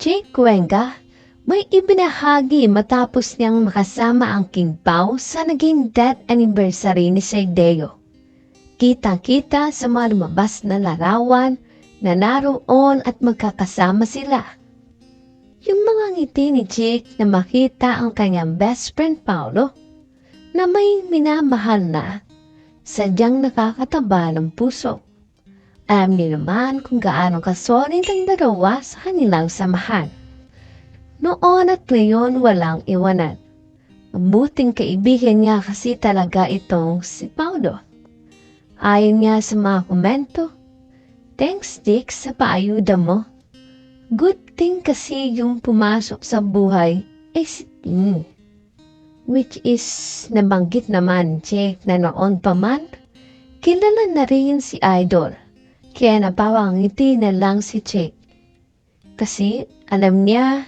Jake Cuenca, may ibinahagi matapos niyang makasama ang King Pao sa naging death anniversary ni Sir Deo. Kita-kita sa mga lumabas na larawan na naroon at magkakasama sila. Yung mga ngiti ni Jake na makita ang kanyang best friend Paolo na may minamahal na, sadyang nakakataba ng puso. Niyo naman kung gaano kasolid ang dalawa sa kanilang samahan. Noon at ngayon walang iwanan. Mabuting kaibigan niya kasi talaga itong si Paulo. Ayon niya sa mga komento, Thanks Dick sa paayuda mo. Good thing kasi yung pumasok sa buhay ay si Ting. Which is nabanggit naman Jake na noon pa man, kilala na rin si Idol. Kaya napawangiti na lang si Jake. Kasi alam niya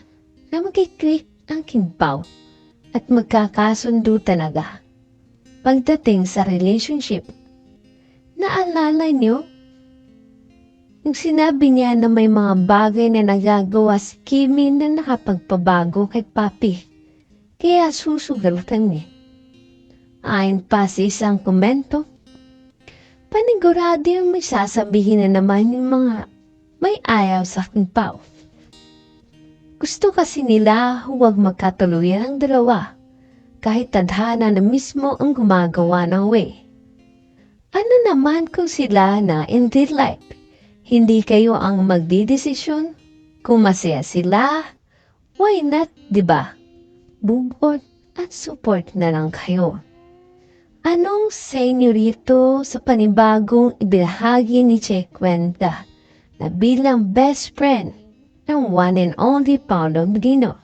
na magkiklik ang kinpaw at magkakasundo talaga. Pagdating sa relationship, naalala niyo? Yung sinabi niya na may mga bagay na nagagawa si Kimi na nakapagpabago kay Papi. Kaya susugaltan niya. Ayon pa sa isang komento, panigurado yung may na naman yung mga may ayaw sa kinpaw. Gusto kasi nila huwag magkatuluyan ang dalawa, kahit tadhana na mismo ang gumagawa ng way. Ano naman kung sila na in real life, hindi kayo ang magdidesisyon? Kung masaya sila, why not, di ba? Bukod at support na lang kayo. Anong sa inyo rito sa panibagong ibinahagi ni Che Cuenta na bilang best friend ng one and only Paolo Medino?